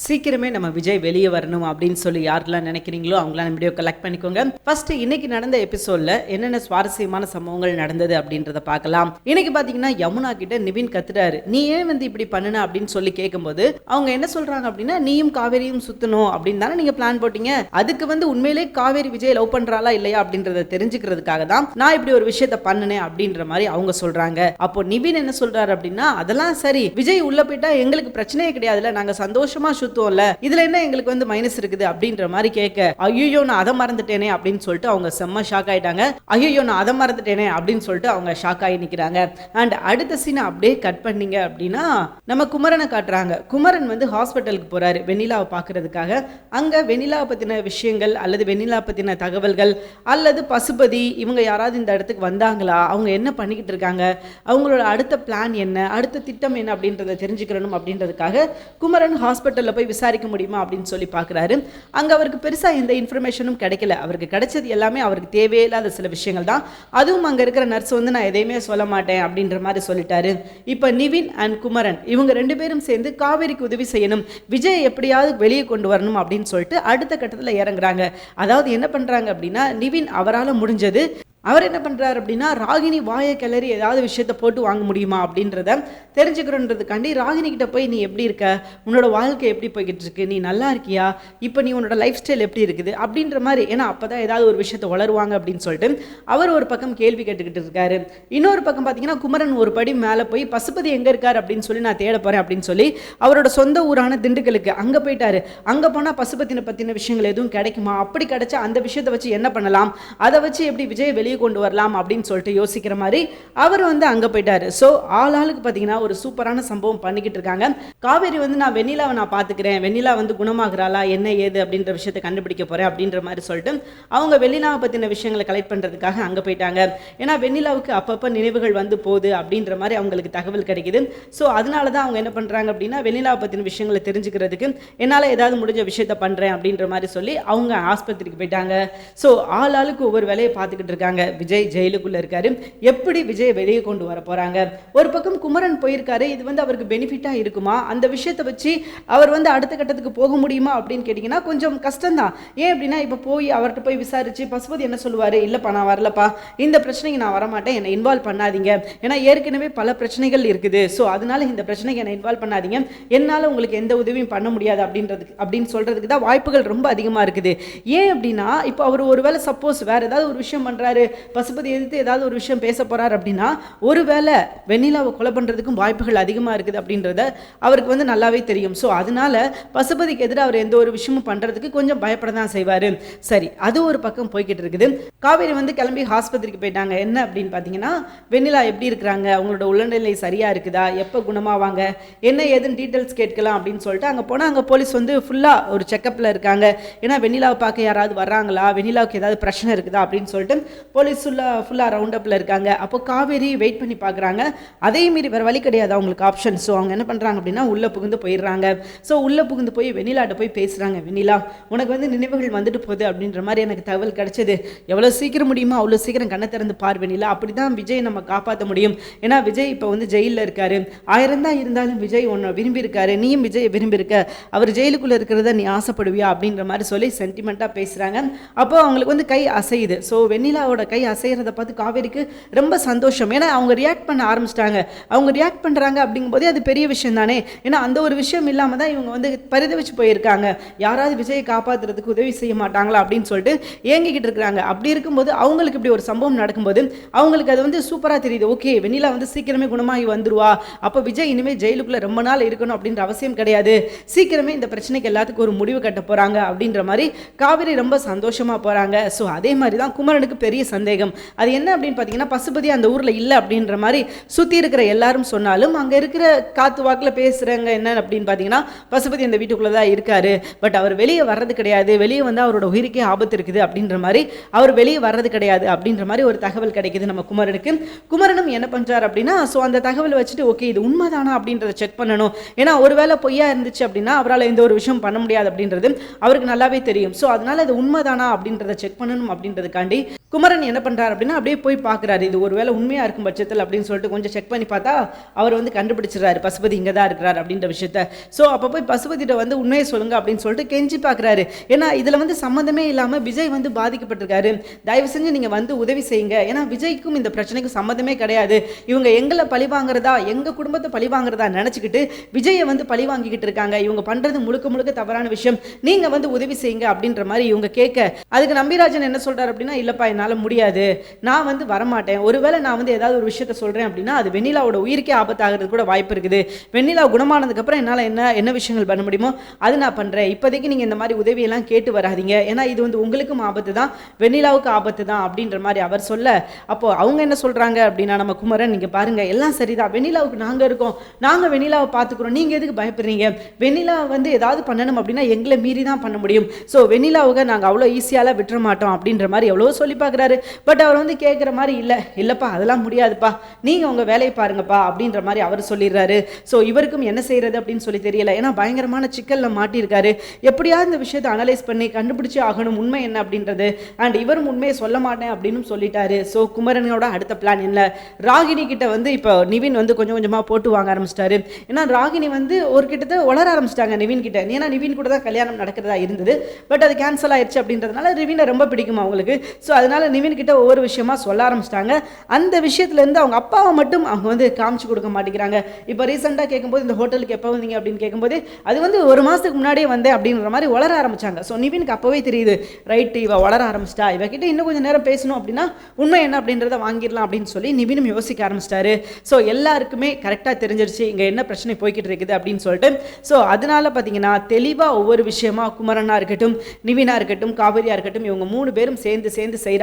சீக்கிரமே நம்ம விஜய் வெளியே வரணும் அப்படின்னு சொல்லி யாரெல்லாம் நினைக்கிறீங்களோ அவங்களாம் வீடியோ கலெக்ட் பண்ணிக்கோங்க. ஃபர்ஸ்ட் இன்னைக்கு நடந்த எபிசோட்ல என்னென்ன சுவாரஸ்யமான சம்பவங்கள் நடந்தது அப்படின்றத பார்க்கலாம். இன்னைக்கு பாத்தீங்கன்னா யமுனா கிட்ட நிவின் கத்துறாரு நீ ஏன் வந்து இப்படி பண்ணுன? அப்படின்னு சொல்லி கேட்கும்போது அவங்க என்ன சொல்றாங்க அப்படின்னா நீயும் காவேரியும் சுத்தணும் அப்படின்னு தானே நீங்க பிளான் போட்டீங்க. அதுக்கு வந்து உண்மையிலே காவேரி விஜய் லவ் பண்றாளா இல்லையா அப்படின்றத தெரிஞ்சுக்கிறதுக்காக தான் நான் இப்படி ஒரு விஷயத்த பண்ணினேன் அப்படின்ற மாதிரி அவங்க சொல்றாங்க. அப்போ நிவின் என்ன சொல்றாரு அப்படின்னா அதெல்லாம் சரி. விஜய் உள்ள போயிட்டா எங்களுக்கு பிரச்சனையே கிடையாதுல நாங்க சந்தோஷமா சுத்துவோம்ல இதுல என்ன எங்களுக்கு வந்து மைனஸ் இருக்குது அப்படின்ற மாதிரி கேட்க ஐயோ நான் அதை மறந்துட்டேனே அப்படின்னு சொல்லிட்டு அவங்க செம்ம ஷாக் ஆயிட்டாங்க. ஐயோ நான் அதை மறந்துட்டேனே அப்படின்னு சொல்லிட்டு அவங்க ஷாக் ஆகி நிக்கிறாங்க. அண்ட் அடுத்த சீனை அப்படியே கட் பண்ணீங்க அப்படின்னா நம்ம குமரனை காட்டுறாங்க. குமரன் வந்து ஹாஸ்பிட்டலுக்கு போறாரு வெண்ணிலாவை பாக்குறதுக்காக அங்க வெண்ணிலாவை பத்தின விஷயங்கள் அல்லது வெண்ணிலா பத்தின தகவல்கள் அல்லது பசுபதி இவங்க யாராவது இந்த இடத்துக்கு வந்தாங்களா? அவங்க என்ன பண்ணிக்கிட்டு இருக்காங்க? அவங்களோட அடுத்த பிளான் என்ன? அடுத்த திட்டம் என்ன அப்படின்றத தெரிஞ்சுக்கிறணும் அப்படின்றதுக்காக குமரன் ஹாஸ்பிட்டலில் போய் விசாரிக்க முடியுமா அப்படின்னு சொல்லி பார்க்குறாரு. அங்கே அவருக்கு பெருசாக எந்த இன்ஃபர்மேஷனும் கிடைக்கல. அவருக்கு கிடைச்சது எல்லாமே அவருக்கு தேவையில்லாத சில விஷயங்கள் தான். அதுவும் அங்கே இருக்கிற நர்ஸ் வந்து நான் எதையுமே சொல்ல மாட்டேன் அப்படின்ற மாதிரி சொல்லிட்டாரு. இப்போ நிவின் அண்ட் குமரன் இவங்க ரெண்டு பேரும் சேர்ந்து காவேரிக்கு உதவி செய்யணும். விஜய் எப்படியாவது வெளியே கொண்டு வரணும் அப்படின்னு சொல்லிட்டு அடுத்த கட்டத்தில் இறங்குறாங்க. அதாவது என்ன பண்ணுறாங்க அப்படின்னா நிவின் அவரால் முடிஞ்சது அவர் என்ன பண்ணுறாரு அப்படின்னா ராகினி வாயை கிளறி ஏதாவது விஷயத்த போட்டு வாங்க முடியுமா அப்படின்றத தெரிஞ்சுக்கிறோன்றதுக்காண்டி ராகினி கிட்ட போய் நீ எப்படி இருக்க? உன்னோட வாழ்க்கை எப்படி போய்கிட்டு இருக்கு? நீ நல்லா இருக்கியா? இப்போ நீ உன்னோட லைஃப் ஸ்டைல் எப்படி இருக்குது? அப்படின்ற மாதிரி ஏன்னா அப்போ தான் ஏதாவது ஒரு விஷயத்த வளருவாங்க அப்படின்னு சொல்லிட்டு அவர் ஒரு பக்கம் கேள்வி கேட்டுக்கிட்டு இருக்காரு. இன்னொரு பக்கம் பார்த்தீங்கன்னா குமரன் ஒரு படி மேலே போய் பசுபதி எங்கே இருக்கார்? அப்படின்னு சொல்லி நான் தேட போகிறேன் அப்படின்னு சொல்லி அவரோட சொந்த ஊரான திண்டுக்கலுக்கு அங்கே போயிட்டாரு. அங்கே போனால் பசுபத்தினை பற்றின விஷயங்கள் எதுவும் கிடைக்குமா? அப்படி கிடைச்சா அந்த விஷயத்தை வச்சு என்ன பண்ணலாம்? அதை வச்சு எப்படி விஜய் வெளியே கொண்டு வரலாம் அப்படின்னு சொல்லிட்டு யோசிக்கிற மாதிரி அவர் வந்து அங்கே போயிட்டாரு. ஸோ ஆள் ஆளுக்கு பார்த்தீங்கன்னா ஒரு சூப்பரான சம்பவம் பண்ணிக்கிட்டு இருக்காங்க. காவேரி வந்து நான் வெண்ணிலாவை நான் பார்த்துக்கிறேன் வெண்ணிலா வந்து குணமாகறாளா? என்ன ஏது அப்படின்ற விஷயத்தை கண்டுபிடிக்க போகிறேன் அப்படின்ற மாதிரி சொல்லிட்டு அவங்க வெண்ணிலாவை பற்றின விஷயங்களை கலெக்ட் பண்ணுறதுக்காக அங்கே போயிட்டாங்க. ஏன்னா வெண்ணிலாவுக்கு அப்பப்போ நினைவுகள் வந்து போகுது அப்படின்ற மாதிரி அவங்களுக்கு தகவல் கிடைக்குது. ஸோ அதனால தான் அவங்க என்ன பண்ணுறாங்க அப்படின்னா வெண்ணிலாவை பற்றின விஷயங்களை தெரிஞ்சுக்கிறதுக்கு என்னால் ஏதாவது முடிஞ்ச விஷயத்த பண்ணுறேன் அப்படின்ற மாதிரி சொல்லி அவங்க ஆஸ்பத்திரிக்கு போயிட்டாங்க. ஸோ ஆள் ஆளுக்கு ஒவ்வொரு வேலையை பார்த்துக்கிட்டு இருக்காங்க. விஜய் ஜெயிலுக்குள்ளே இருக்காரு. எப்படி விஜய் வெளியே கொண்டு வர போகிறாங்க ஒரு பக்கம் குமரன் போயிருக்காரு. இது வந்து அவருக்கு பெனிஃபிட்டாக இருக்குமா? அந்த விஷயத்தை வச்சு அவர் வந்து அடுத்த கட்டத்துக்கு போக முடியுமா அப்படின்னு கேட்டிங்கன்னா கொஞ்சம் கஷ்டம்தான். ஏன் அப்படின்னா இப்போ போய் அவர்கிட்ட போய் விசாரித்து பசுபதி என்ன சொல்லுவார்? இல்லைப்பா நான் வரலப்பா. இந்த பிரச்சனைக்கு நான் வரமாட்டேன். என்னை இன்வால்வ் பண்ணாதீங்க. ஏன்னா ஏற்கனவே பல பிரச்சனைகள் இருக்குது. ஸோ அதனால இந்த பிரச்சனைக்கு என்னை இன்வால்வ் பண்ணாதீங்க. என்னால் உங்களுக்கு எந்த உதவியும் பண்ண முடியாது அப்படின்றதுக்கு அப்படின்னு சொல்கிறதுக்கு தான் வாய்ப்புகள் ரொம்ப அதிகமாக இருக்குது. ஏன் அப்படின்னா இப்போ அவர் ஒருவேளை சப்போஸ் வேறு ஏதாவது ஒரு விஷயம் பண்ணுறாரு பசுபதி எதிர்த்து ஏதாவது ஒரு விஷயம் பேச போகிறார் அப்படின்னா ஒருவேளை வெண்ணிலாவை கொலை பண்ணுறதுக்கும் வாய்ப்புகள் அதிகமாக இருக்குது அப்படின்றத அவருக்கு வந்து நல்லாவே தெரியும். ஸோ அதனால பசுபதிக்கு எதிராக அவர் எந்த ஒரு விஷயமும் பண்ணுறதுக்கு கொஞ்சம் பயப்பட தான் செய்வார். சரி அது ஒரு பக்கம் போய்கிட்டு இருக்குது. காவேரி வந்து கிளம்பி ஆஸ்பத்திரிக்கு போயிட்டாங்க. என்ன அப்படின்னு பார்த்தீங்கன்னா வெண்ணிலா எப்படி இருக்கிறாங்க? அவங்களோட உடல்நிலை சரியாக இருக்குதா? எப்போ குணமாவாங்க? என்ன ஏதுன்னு டீட்டெயில்ஸ் கேட்கலாம் அப்படின்னு சொல்லிட்டு அங்கே போனால் அங்கே போலீஸ் வந்து ஃபுல்லாக ஒரு செக்கப்பில் இருக்காங்க. ஏன்னா வெண்ணிலாவை பார்க்க யாராவது வர்றாங்களா? வெண்ணிலாவுக்கு ஏதாவது பிரச்சனை இருக்குதா? அப்படின்னு சொல்லிட்டு போலீஸ் ஃபுல்லாக ஃபுல்லாக ரவுண்ட் அப்பில் இருக்காங்க. அப்போ காவேரி வெயிட் பண்ணி பார்க்குறாங்க அதே மீறி வேறு வழி கிடையாது அவங்களுக்கு ஆப்ஷன் ஸோ அவங்க என்ன பண்ணுறாங்க அப்படின்னா உள்ளே புகுந்து போயிடுறாங்க. ஸோ உள்ளே புகுந்து போய் வெண்ணிலாட்ட போய் பேசுகிறாங்க வெண்ணிலா உனக்கு வந்து நினைவுகள் வந்துட்டு போகுது அப்படின்ற மாதிரி எனக்கு தகவல் கிடச்சிது. எவ்வளோ சீக்கிரம் முடியுமோ அவ்வளோ சீக்கிரம் கண்ணை திறந்து பார் வெண்ணிலா. அப்படி தான் விஜய் நம்ம காப்பாற்ற முடியும். ஏன்னா விஜய் இப்போ வந்து ஜெயிலில் இருக்காரு. ஆயிரம் தான் இருந்தாலும் விஜய் உன்னை விரும்பியிருக்காரு. நீயும் விஜய் விரும்பியிருக்க. அவர் ஜெயிலுக்குள்ளே இருக்கிறத நீ ஆசைப்படுவியா அப்படின்ற மாதிரி சொல்லி சென்டிமெண்ட்டாக பேசுகிறாங்க அப்போ அவங்களுக்கு வந்து கை அசையுது. ஸோ வெண்ணிலாவோட கை அசைகிறத பார்த்து காவேரிக்கு ரொம்ப சந்தோஷம். ஏன்னா அவங்க ரியாக்ட் பண்ண ஆரம்பிச்சிட்டாங்க. அவங்க ரியாக்ட் பண்ணுறாங்க அப்படிங்கும்போதே அது பெரிய விஷயம் தானே. ஏன்னா அந்த ஒரு விஷயம் இல்லாமல் தான் இவங்க வந்து பரிதவிச்சு போயிருக்காங்க. யாராவது விஜயை காப்பாற்றுறதுக்கு உதவி செய்ய மாட்டாங்களா அப்படின்னு சொல்லிட்டு ஏங்கிக்கிட்டு இருக்கிறாங்க. அப்படி இருக்கும்போது அவங்களுக்கு இப்படி ஒரு சம்பவம் நடக்கும்போது அவங்களுக்கு அது வந்து சூப்பராக தெரியுது. ஓகே வெண்ணிலா வந்து சீக்கிரமே குணமாகி வந்துருவா. அப்போ விஜய் இனிமேல் ஜெயிலுக்குள்ளே ரொம்ப நாள் இருக்கணும் அப்படின்ற அவசியம் கிடையாது. சீக்கிரமே இந்த பிரச்சனைக்கு எல்லாத்துக்கும் ஒரு முடிவு கட்ட போகிறாங்க அப்படின்ற மாதிரி காவிரி ரொம்ப சந்தோஷமாக போகிறாங்க ஸோ அதே மாதிரி தான் குமரனுக்கு பெரிய சந்தேகம். அது என்ன அப்படின்னு பார்த்தீங்கன்னா பசுபதி அந்த ஊரில் இல்லை அப்படின்ற மாதிரி சுற்றி இருக்கிற எல்லாரும் சொன்னாலும் அங்கே இருக்கிற காத்து வாக்கில் பேசுகிறவங்க என்ன அப்படின்னு பார்த்தீங்கன்னா பசுபதி அந்த வீட்டுக்குள்ளே தான் இருக்காரு. பட் அவர் வெளியே வர்றது கிடையாது. வெளியே வந்து அவரோட உயிருக்கே ஆபத்து இருக்குது அப்படின்ற மாதிரி அவர் வெளியே வர்றது கிடையாது அப்படின்ற மாதிரி ஒரு தகவல் கிடைக்குது நம்ம குமரனுக்கு. குமரனும் என்ன பண்ணுறாரு அப்படின்னா ஸோ அந்த தகவலை வச்சுட்டு ஓகே இது உண்மைதானா அப்படின்றத செக் பண்ணணும். ஏன்னா ஒருவேளை பொய்யா இருந்துச்சு அப்படின்னா அவரால் எந்த ஒரு விஷயம் பண்ண முடியாது அப்படின்றது அவருக்கு நல்லாவே தெரியும். ஸோ அதனால அது உண்மைதானா அப்படின்றத செக் பண்ணணும் அப்படின்றதுக்காண்டி குமரன் என்ன பண்ணுறாரு அப்படின்னா அப்படியே போய் பார்க்குறாரு. இது ஒரு வேலை உண்மையாக இருக்கும் பட்சத்தில் அப்படின்னு சொல்லிட்டு கொஞ்சம் செக் பண்ணி பார்த்தா அவர் வந்து கண்டுபிடிச்சிடறாரு. பசுபதி இங்கே தான் இருக்கிறார் அப்படின்ற விஷயத்த. ஸோ அப்போ போய் பசுபதியிட்ட வந்து உண்மையை சொல்லுங்க அப்படின்னு சொல்லிட்டு கெஞ்சி பார்க்குறாரு. ஏன்னா இதில் வந்து சம்மந்தமே இல்லாமல் விஜய் வந்து பாதிக்கப்பட்டிருக்காரு. தயவு செஞ்சு நீங்கள் வந்து உதவி செய்யுங்க. ஏன்னா விஜய்க்கும் இந்த பிரச்சனைக்கும் சம்மந்தமே கிடையாது. இவங்க எங்களை பழி வாங்குறதா எங்கள் குடும்பத்தை பழி வாங்குறதா நினச்சிக்கிட்டு விஜயை வந்து பழி வாங்கிக்கிட்டு இருக்காங்க. இவங்க பண்ணுறது முழுக்க முழுக்க தவறான விஷயம். நீங்கள் வந்து உதவி செய்யுங்க அப்படின்ற மாதிரி இவங்க கேட்க. அதுக்கு நம்பிராஜன் என்ன சொல்கிறார் அப்படின்னா இல்லைப்பா என்னால் முடியாது. நான் வந்து வரமாட்டேன். ஒருவேளை நான் வந்து ஏதாவது ஒரு விஷயத்த சொல்கிறேன் அப்படின்னா அது வெண்ணிலாவோட உயிருக்கே ஆபத்தாகிறது கூட வாய்ப்பு இருக்குது. வெண்ணிலா குணமானதுக்கப்புறம் என்னால் என்ன என்ன விஷயங்கள் பண்ண முடியுமோ அது நான் பண்ணுறேன் இப்போதைக்கு நீங்கள் இந்த மாதிரி உதவியெல்லாம் கேட்டு வராதீங்க. ஏன்னா இது வந்து உங்களுக்கும் ஆபத்து தான் வெண்ணிலாவுக்கு ஆபத்து தான் அப்படின்ற மாதிரி அவர் சொல்ல. அப்போது அவங்க என்ன சொல்கிறாங்க அப்படின்னா நம்ம குமரன் நீங்கள் பாருங்கள் எல்லாம் சரிதான். வெண்ணிலாவுக்கு நாங்கள் இருக்கோம். நாங்கள் வெண்ணிலாவை பார்த்துக்குறோம். நீங்கள் எதுக்கு பயப்படுறீங்க? வெண்ணிலா வந்து ஏதாவது பண்ணணும் அப்படின்னா எங்களை மீறி தான் பண்ண முடியும். ஸோ வெண்ணிலாவுக்கு நாங்கள் அவ்வளோ ஈஸியாலாம் விட்டுற மாட்டோம் அப்படின்ற மாதிரி எவ்வளோ சொல்லி பார்க்குறாரு. பட் அவர் வந்து கேட்குற மாதிரி இல்லை. இல்லைப்பா அதெல்லாம் முடியாதுப்பா. நீங்கள் உங்கள் வேலையை பாருங்கப்பா அப்படின்ற மாதிரி அவர் சொல்லிடுறாரு. ஸோ இவருக்கும் என்ன செய்கிறது அப்படின்னு சொல்லி தெரியல. ஏன்னா பயங்கரமான சிக்கலில் மாட்டியிருக்காரு. எப்படியாவது இந்த விஷயத்தை அனலைஸ் பண்ணி கண்டுபிடிச்சி ஆகணும். உண்மை என்ன அப்படின்றது. அண்ட் இவரும் உண்மையை சொல்ல மாட்டேன் அப்படின்னு சொல்லிட்டாரு. ஸோ குமரனோட அடுத்த பிளான் என்ன? ராகினி கிட்ட வந்து இப்போ நிவின் வந்து கொஞ்சம் கொஞ்சமாக போட்டு வாங்க ஆரம்பிச்சிட்டாரு. ஏன்னா ராகினி வந்து ஒரு கிட்டத்தட்ட வளர ஆரம்பிச்சிட்டாங்க நிவின் கிட்ட. ஏன்னா நிவின் கூட தான் கல்யாணம் நடக்கிறதா இருந்தது. பட் அது கேன்சல் ஆயிடுச்சு அப்படின்றதுனால நிவினை ரொம்ப பிடிக்கும் அவங்களுக்கு. ஸோ அதனால நிவின் கிட்ட ஒவ்வொரு விஷயமா சொல்ல ஆரம்பிச்சிட்டாங்க. அந்த விஷயத்துலேருந்து அவங்க அப்பாவை மட்டும் அவங்க வந்து காமிச்சு கொடுக்க மாட்டேங்கிறாங்க. இப்போ ரீசெண்டாக கேட்கும்போது இந்த ஹோட்டலுக்கு எப்போ வந்தீங்க அப்படின்னு கேட்கும்போது அது வந்து ஒரு மாதத்துக்கு முன்னாடியே வந்தேன் அப்படின்ற மாதிரி வளர ஆரம்பிச்சாங்க. ஸோ நிவினுக்கு அப்போவே தெரியுது ரைட்டு இவ வளர ஆரம்பிச்சிட்டா. இவகிட்ட இன்னும் கொஞ்சம் நேரம் பேசணும் அப்படின்னா உண்மை என்ன அப்படின்றத வாங்கிடலாம் அப்படின்னு சொல்லி நிவினும் யோசிக்க ஆரம்பிச்சிட்டாரு. ஸோ எல்லாருக்குமே கரெக்டாக தெரிஞ்சிருச்சு இங்கே என்ன பிரச்சனை போய்கிட்டு இருக்குது அப்படின்னு சொல்லிட்டு. ஸோ அதனால பார்த்தீங்கன்னா தெளிவாக ஒவ்வொரு விஷயமா குமரனா இருக்கட்டும் நிவினா இருக்கட்டும் காவிரியாக இருக்கட்டும் இவங்க மூணு பேரும் சேர்ந்து சேர்ந்து செய்கிறாங்க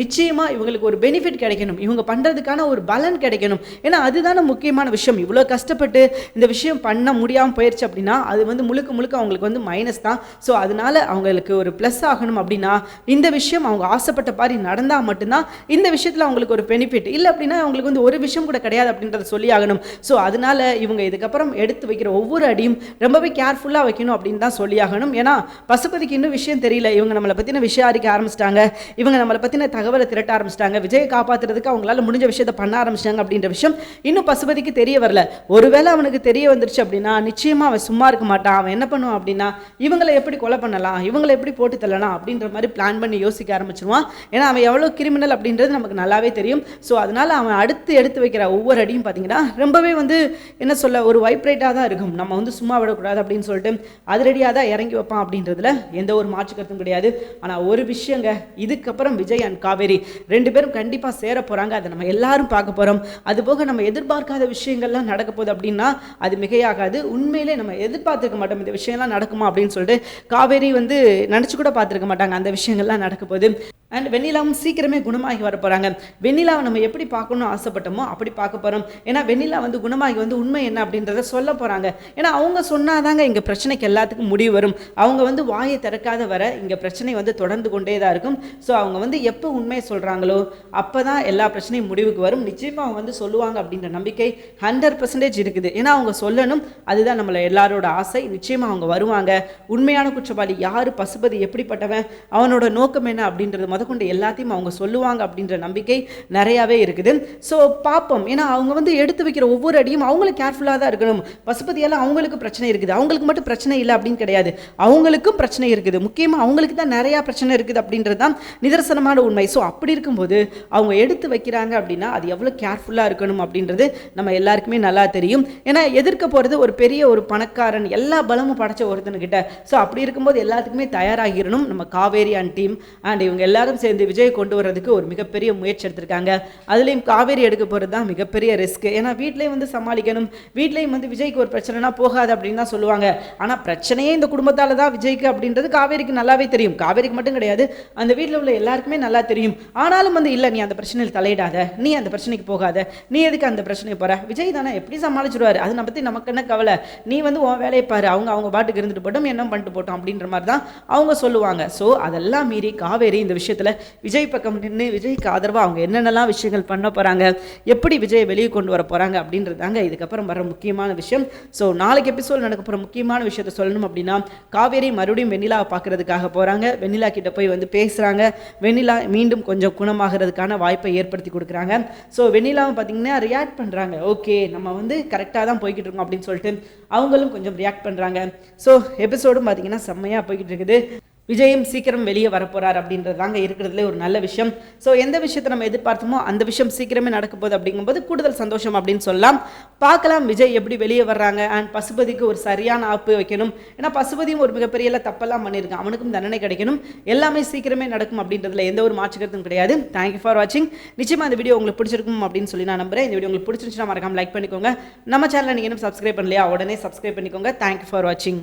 நிச்சயமாக இவங்களுக்கு ஒரு பெனிஃபிட் கிடைக்கணும். இவங்க பண்ணுறதுக்கான ஒரு பலன் கிடைக்கணும். ஏன்னா அதுதானே முக்கியமான விஷயம். இவ்வளோ கஷ்டப்பட்டு இந்த விஷயம் பண்ண முடியாமல் போயிடுச்சு அப்படின்னா அது வந்து முழுக்க முழுக்க அவங்களுக்கு வந்து மைனஸ் தான். ஸோ அதனால அவங்களுக்கு ஒரு ப்ளஸ் ஆகணும் அப்படின்னா இந்த விஷயம் அவங்க ஆசைப்பட்ட மாதிரி நடந்தால் மட்டும்தான் இந்த விஷயத்தில் அவங்களுக்கு ஒரு பெனிஃபிட் இல்லை அப்படின்னா அவங்களுக்கு வந்து ஒரு விஷயம் கூட கிடையாது அப்படின்றத சொல்லி ஆகணும். ஸோ அதனால இவங்க இதுக்கப்புறம் எடுத்து வைக்கிற ஒவ்வொரு அடியும் ரொம்பவே கேர்ஃபுல்லாக வைக்கணும் அப்படின்னு தான் சொல்லி ஆகணும். ஏன்னா பசுபதிக்கு இன்னும் விஷயம் தெரியல. இவங்க நம்மளை பற்றின விஷயம் அறிக்க ஆரம்பிச்சிட்டாங்க. இவங்க நம்ம நம்மளை பற்றின தகவலை திரட்ட ஆரம்பிச்சிட்டாங்க. விஜயை காப்பாற்றுறதுக்கு அவங்களால முடிஞ்ச விஷயத்தை பண்ண ஆரம்பிச்சிட்டாங்க அப்படின்ற விஷயம் இன்னும் பசுபதிக்கு தெரிய வரல. ஒருவேளை அவனுக்கு தெரிய வந்துருச்சு அப்படின்னா நிச்சயமாக அவன் சும்மா இருக்க மாட்டான். அவன் என்ன பண்ணுவான் அப்படின்னா இவங்களை எப்படி கொலை பண்ணலாம் இவங்களை எப்படி போட்டு தள்ளலாம் அப்படின்ற மாதிரி பிளான் பண்ணி யோசிக்க ஆரம்பிச்சிருவான். ஏன்னா அவன் எவ்வளோ கிரிமினல் அப்படின்றது நமக்கு நல்லாவே தெரியும். ஸோ அதனால் அவன் அடுத்து எடுத்து வைக்கிற ஒவ்வொரு அடியும் பார்த்தீங்கன்னா ரொம்பவே வந்து என்ன சொல்ல ஒரு வைப்ரேட்டாக தான் இருக்கும். நம்ம வந்து சும்மா விடக்கூடாது அப்படின்னு சொல்லிட்டு அதிரடியாக தான் இறங்கி வைப்பான் அப்படின்றதுல எந்த ஒரு மாற்று கருத்தும் கிடையாது. ஆனால் ஒரு விஷயங்க இதுக்கப்புறம் விஜய் அண்ட் காவேரி ரெண்டு பேரும் கண்டிப்பாக சேர போகிறாங்க அதை நம்ம எல்லாரும் பார்க்க போகிறோம் அதுபோக நம்ம எதிர்பார்க்காத விஷயங்கள்லாம் நடக்க போகுது அப்படின்னா அது மிகையாகாது. உண்மையிலே நம்ம எதிர்பார்த்துருக்க மாட்டோம். இந்த விஷயம்லாம் நடக்குமா அப்படின்னு சொல்லிட்டு காவேரி வந்து நினச்சி கூட பார்த்துருக்க மாட்டாங்க. அந்த விஷயங்கள்லாம் நடக்க போகுது. அண்ட் வெண்ணிலாவும் சீக்கிரமே குணமாகி வர போகிறாங்க வெண்ணிலாவை நம்ம எப்படி பார்க்கணும்னு ஆசைப்பட்டோமோ அப்படி பார்க்க போகிறோம் ஏன்னா வெண்ணிலா வந்து குணமாகி வந்து உண்மை என்ன அப்படின்றத சொல்ல போகிறாங்க ஏன்னா அவங்க சொன்னாதாங்க இங்கே பிரச்சனைக்கு எல்லாத்துக்கும் முடிவு வரும். அவங்க வந்து வாயை திறக்காத வர இங்கே பிரச்சனை வந்து தொடர்ந்து கொண்டே தான் இருக்கும். ஸோ அவங்க வந்து வந்து எப்போ உண்மையை சொல்கிறாங்களோ அப்போ தான் எல்லா பிரச்சனையும் முடிவுக்கு வரும். நிச்சயமாக அவங்க வந்து சொல்லுவாங்க அப்படின்ற நம்பிக்கை ஹண்ட்ரட் பர்சன்டேஜ் இருக்குது. ஏன்னா அவங்க சொல்லணும் அதுதான் நம்மளை எல்லாரோட ஆசை. நிச்சயமாக அவங்க வருவாங்க. உண்மையான குற்றவாளி யார்? பசுபதி எப்படிப்பட்டவன்? அவனோட நோக்கம் என்ன அப்படின்றது முதற்கொண்டு எல்லாத்தையும் அவங்க சொல்லுவாங்க அப்படின்ற நம்பிக்கை நிறையாவே இருக்குது. ஸோ பார்ப்போம். ஏன்னா அவங்க வந்து எடுத்து வைக்கிற ஒவ்வொரு அடியும் அவங்களும் கேர்ஃபுல்லாக தான் இருக்கணும். பசுபதியால் அவங்களுக்கு பிரச்சனை இருக்குது. அவங்களுக்கு மட்டும் பிரச்சனை இல்லை அப்படின்னு கிடையாது. அவங்களுக்கும் பிரச்சனை இருக்குது. முக்கியமாக அவங்களுக்கு தான் நிறையா பிரச்சனை இருக்குது அப்படின்றது தான் நிதர்சனம் நிதர்சனமான உண்மை. ஸோ அப்படி இருக்கும்போது அவங்க எடுத்து வைக்கிறாங்க அப்படின்னா அது எவ்வளோ கேர்ஃபுல்லாக இருக்கணும் அப்படின்றது நம்ம எல்லாருக்குமே நல்லா தெரியும். ஏன்னா எதிர்க்க போகிறது ஒரு பெரிய ஒரு பணக்காரன் எல்லா பலமும் படைச்ச ஒருத்தனுக்கிட்ட. ஸோ அப்படி இருக்கும்போது எல்லாத்துக்குமே தயாராகிடணும். நம்ம காவேரி அண்ட் டீம் அண்ட் இவங்க எல்லாரும் சேர்ந்து விஜய் கொண்டு வர்றதுக்கு ஒரு மிகப்பெரிய முயற்சி எடுத்திருக்காங்க. அதுலேயும் காவேரி எடுக்க போகிறது தான் மிகப்பெரிய ரிஸ்க் ஏன்னா வீட்லேயும் வந்து சமாளிக்கணும். வீட்லேயும் வந்து விஜய்க்கு ஒரு பிரச்சனைனா போகாது அப்படின்னு தான் சொல்லுவாங்க. ஆனால் பிரச்சனையே இந்த குடும்பத்தால் தான் விஜய்க்கு அப்படின்றது காவேரிக்கு நல்லாவே தெரியும். காவேரிக்கு மட்டும் கிடையாது. அந்த வீட்டில் உள்ள எல்லாருக்கும் நல்லா தெரியும். ஆனாலும் வந்து இல்லை நீ அந்த பிரச்சனையில் தலையிடாத. நீ அந்த பிரச்சனைக்கு போகாத. நீ எதுக்கு அந்த பிரச்சனைக்கு போற? விஜய் தானே எப்படி சமாளிச்சிருவார்? அதை பற்றி நமக்கு என்ன கவலை? நீ வந்து உன் வேலையை பாரு. அவங்க அவங்க பாட்டுக்கு இருந்துட்டு போட்டோம் என்ன பண்ணிட்டு போட்டோம் அப்படின்ற மாதிரி தான் அவங்க சொல்லுவாங்க. ஸோ அதெல்லாம் மீறி காவேரி இந்த விஷயத்தில் விஜய் பக்கம் நின்று விஜய்க்கு ஆதரவாக அவங்க என்னென்னலாம் விஷயங்கள் பண்ண போகிறாங்க எப்படி விஜயை வெளியே கொண்டு வர போகிறாங்க அப்படின்றது தாங்க இதுக்கப்புறம் வர முக்கியமான விஷயம். ஸோ நாளைக்கு எபிசோட் நடக்க போகிற முக்கியமான விஷயத்த சொல்லணும் அப்படின்னா காவேரி மறுபடியும் வெண்ணிலாவை பார்க்கறதுக்காக போகிறாங்க வெண்ணிலா கிட்ட போய் வந்து பேசுகிறாங்க வெண்ணிலா வெண்ணிலா மீண்டும் கொஞ்சம் குணமாகிறதுக்கான வாய்ப்பை ஏற்படுத்தி கொடுக்குறாங்க. ஸோ வெண்ணிலாவும் பார்த்தீங்கன்னா ரியாக்ட் பண்ணுறாங்க ஓகே நம்ம வந்து கரெக்டாக தான் போய்கிட்டு இருக்கோம் அப்படின்னு சொல்லிட்டு அவங்களும் கொஞ்சம் ரியாக்ட் பண்ணுறாங்க ஸோ எபிசோடும் பார்த்தீங்கன்னா செம்மையாக போய்கிட்டு இருக்குது. விஜயும் சீக்கிரம் வெளியே வரப்போறார் அப்படின்றது தாங்க இருக்கிறதுல ஒரு நல்ல விஷயம். ஸோ எந்த விஷயத்தை நம்ம எதிர்பார்த்தோமோ அந்த விஷயம் சீக்கிரமே நடக்க போகுது அப்படிங்கும்போது கூடுதல் சந்தோஷம் அப்படின்னு சொல்லலாம். பார்க்கலாம் விஜய் எப்படி வெளியே வர்றாங்க அண்ட் பசுபதிக்கு ஒரு சரியான ஆப்பு வைக்கணும். ஏன்னா பசுபதியும் ஒரு மிகப்பெரிய தப்பெல்லாம் பண்ணியிருக்கான். அவனுக்கும் தண்டனை கிடைக்கணும். எல்லாமே சீக்கிரமே நடக்கும் அப்படின்றதுல எந்த ஒரு மாற்றுக்கிறதும் கிடையாது. தேங்க்யூ ஃபார் வாட்சிங் நிச்சயமாக இந்த வீடியோ உங்களுக்கு பிடிச்சிருக்கும் அப்படின்னு சொல்லி நான் நம்புறேன். இந்த வீடியோ உங்களுக்கு பிடிச்சிருந்துச்சுன்னா மறக்காம லைக் பண்ணிக்கோங்க. நம்ம சேனலை நீங்கள் இன்னும் சப்ஸ்கிரைப் பண்ணலையா? உடனே சப்ஸ்கிரைப் பண்ணிக்கோங்க. தேங்க்யூ ஃபார் வாட்சிங்